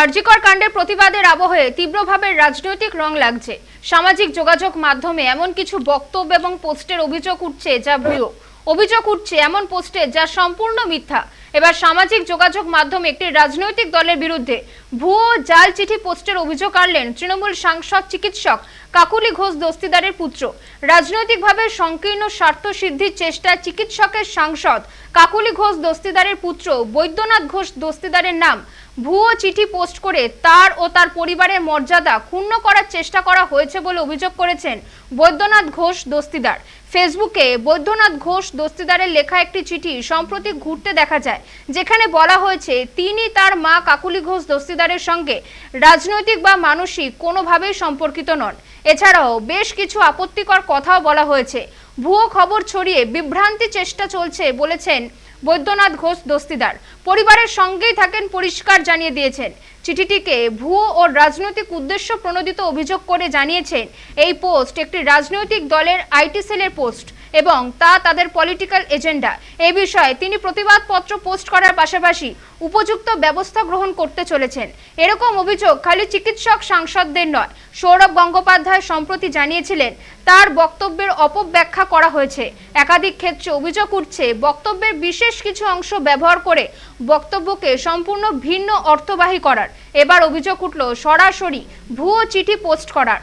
আরজিকর কাণ্ডের প্রতিবাদের আবহে তীব্রভাবে রাজনৈতিক রং লাগছে। সামাজিক যোগাযোগ মাধ্যমে এমন কিছু বক্তব্য এবং পোস্টের অভিযোগ উঠছে যা ভুয়ো। অভিযোগ উঠছে এমন পোস্টে যা সম্পূর্ণ মিথ্যা। এবার সামাজিক যোগাযোগ মাধ্যমে একটি রাজনৈতিক দলের বিরুদ্ধে ভুয়ো জাল চিঠি পোস্টের অভিযোগ আনলেন তৃণমূল সাংসদ চিকিৎসক কাকুলি ঘোষ দস্তিদারের পুত্র। রাজনৈতিকভাবে সংকীর্ণ স্বার্থ সিদ্ধির চেষ্টায় চিকিৎসকের সাংসদ কাকুলি ঘোষ দস্তিদারের পুত্র বৈদ্যনাথ ঘোষ দস্তিদারের নাম। ভুয়ো চিঠি পোস্ট করে তার ও তার পরিবারের মর্যাদা ক্ষুণ্ণ করার চেষ্টা করা হয়েছে বলে অভিযোগ করেছেন বৈদ্যনাথ ঘোষ দস্তিদার। ফেসবুকে বৈদ্যনাথ ঘোষ দস্তিদারের লেখা একটি চিঠি সম্প্রতি ঘুরতে দেখা যায়। যেখানে বলা হয়েছে, তিনি তার মা কাকুলি ঘোষ দস্তিদারের সঙ্গে রাজনৈতিক বা মানসিক কোনোভাবেই সম্পর্কিত নন। এছাড়াও বেশ কিছু আপত্তিকর কথাও বলা হয়েছে। ভুয়ো খবর ছড়িয়ে বিভ্রান্তি চেষ্টা চলছে বলেছেন বৈদ্যনাথ ঘোষ দস্তিদার। পরিবারের সঙ্গেই থাকেন পরিষ্কার জানিয়ে দিয়েছেন। চিঠিটিকে ভুয়ো ও রাজনৈতিক উদ্দেশ্য প্রণোদিত অভিযোগ করে জানিয়েছেন। এই পোস্ট একটি রাজনৈতিক দলের আইটি সেলের পোস্ট। এবং তা তাদের পলিটিক্যাল এজেন্ডা এ বিষয়ে তিনি প্রতিবাদপত্র পোস্ট করার পাশাপাশি উপযুক্ত ব্যবস্থা গ্রহণ করতে চলেছেন। এরকম অভিযোগ খালি চিকিৎসক সাংসদদের নয়, সৌরভ গঙ্গোপাধ্যায় সম্প্রতি জানিয়েছিলেন, তার বক্তব্যের অপব্যাখ্যা করা হয়েছে। একাধিক ক্ষেত্রে অভিযোগ উঠছে, বক্তব্যের বিশেষ কিছু অংশ ব্যবহার করে বক্তব্যকে সম্পূর্ণ ভিন্ন অর্থবাহী করার। এবার অভিযোগ উঠল সরাসরি ভুয়ো চিঠি পোস্ট করার।